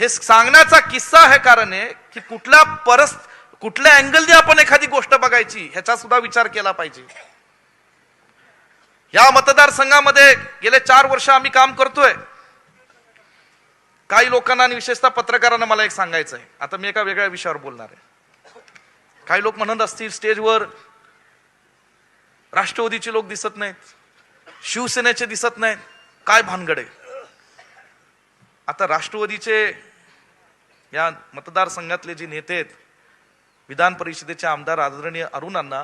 हे सांगण्याचा किस्सा हे कारण आहे की कुठल्या परस कुठल्या अँगलने आपण एखादी गोष्ट बघायची ह्याचा सुद्धा विचार केला पाहिजे. या मतदारसंघामध्ये गेले चार वर्ष आम्ही काम करतोय. काही लोकांना आणि विशेषतः पत्रकारांना मला एक सांगायचं आहे. आता मी एका वेगळ्या विषयावर बोलणार आहे. काही लोक म्हणत असतील स्टेजवर राष्ट्रवादीचे लोक दिसत नाहीत शिवसेनेचे दिसत नाहीत काय भानगड आहे? आता राष्ट्रवादीचे या मतदारसंघातले जे नेते आहेत विधान परिषदेचे आमदार आदरणीय अरुणांना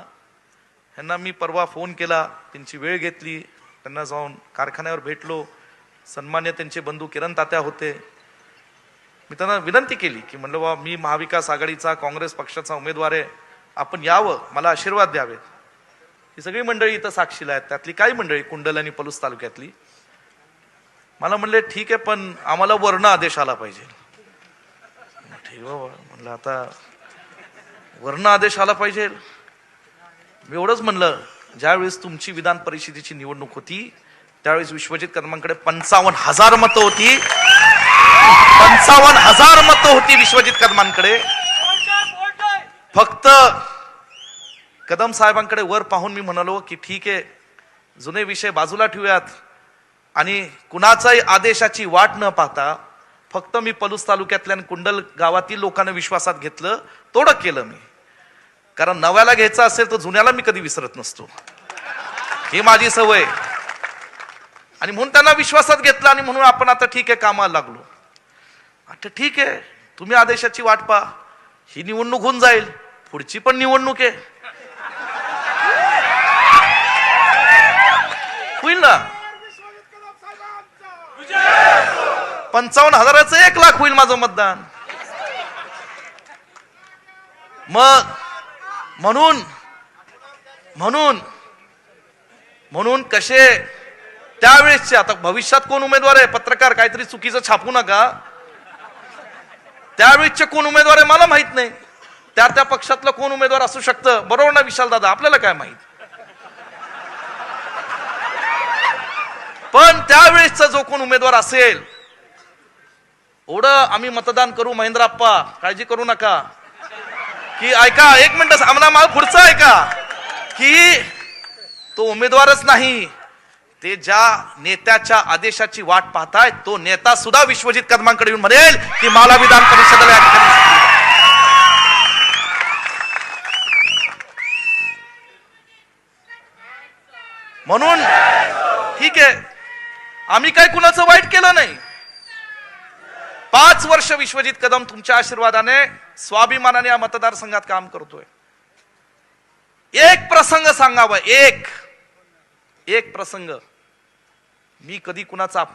यांना मी परवा फोन केला त्यांची वेळ घेतली त्यांना जाऊन कारखान्यावर भेटलो सन्मान्य त्यांचे बंधू किरण तात्या होते. मी त्यांना विनंती केली की म्हणलं बा मी महाविकास आघाडीचा काँग्रेस पक्षाचा उमेदवार आहे आपण यावं मला आशीर्वाद द्यावेत. ही सगळी मंडळी इथं साक्षीला आहेत. त्यातली काही मंडळी कुंडल आणि पलूस तालुक्यातली. मला म्हणले ठीक आहे पण आम्हाला वर्ण आदेश आला पाहिजे. ठीक बाबा म्हणलं आता वर्ण आदेश आला पाहिजे. मी एवढंच म्हणलं ज्यावेळेस तुमची विधान परिषदेची निवडणूक होती त्यावेळेस विश्वजित कदमांकडे पंचावन्न हजार मतं होती. पंचावन्न हजार मतं होती विश्वजित कदमांकडे फक्त कदम साहेबांकडे वर पाहून मी म्हणालो की ठीक आहे जुने विषय बाजूला ठेवूयात. आणि कुणाचाही आदेशाची वाट न पाहता फक्त मी पलूस तालुक्यातल्या आणि कुंडल गावातील लोकांना विश्वासात घेतलं तोडं केलं मी. कारण नव्याला घ्यायचं असेल तर जुन्याला मी कधी विसरत नसतो. ही माझी सवय. आणि म्हणून त्यांना विश्वासात घेतलं आणि म्हणून आपण आता ठीक आहे कामाला लागलो. आता ठीक आहे तुम्ही आदेशाची वाट पहा. ही निवडणूक होऊन जाईल. पुढची पण निवडणूक आहे. होईल ना? पंचावन्न हजाराचं एक लाख होईल माझं मतदान. मग म्हणून म्हणून म्हणून कसे त्यावेळेसचे आता भविष्यात कोण उमेदवार आहे? पत्रकार काहीतरी चुकीचं छापू नका. त्यावेळेसचे कोण उमेदवार आहे मला माहीत नाही. त्या त्या पक्षातलं कोण उमेदवार असू शकतं? बरोबर ना विशाल दादा? आपल्याला काय माहीत? पण त्यावेळेसचा जो कोण उमेदवार असेल एवढं आम्ही मतदान करू महेंद्राप्पा काळजी करू नका. की ऐका एक मिनिट आम्हाला मला पुढचं ऐका की? तो उमेदवारच नाही. ते ज्या नेत्याच्या आदेशाची वाट पाहताय तो नेता सुद्धा विश्वजित कदमांकडे येऊन म्हणेल की मला विधान परिषदेला म्हणून ठीक आहे. आम्ही काय कुणाचं वाईट केलं नाही. पाच वर्ष विश्वजित कदम तुमच्या आशीर्वादाने स्वाभिमानाने या मतदारसंघात काम करतोय. एक प्रसंग सांगावा एक. एक प्रसंग. मी कधी कुणाचा अपमान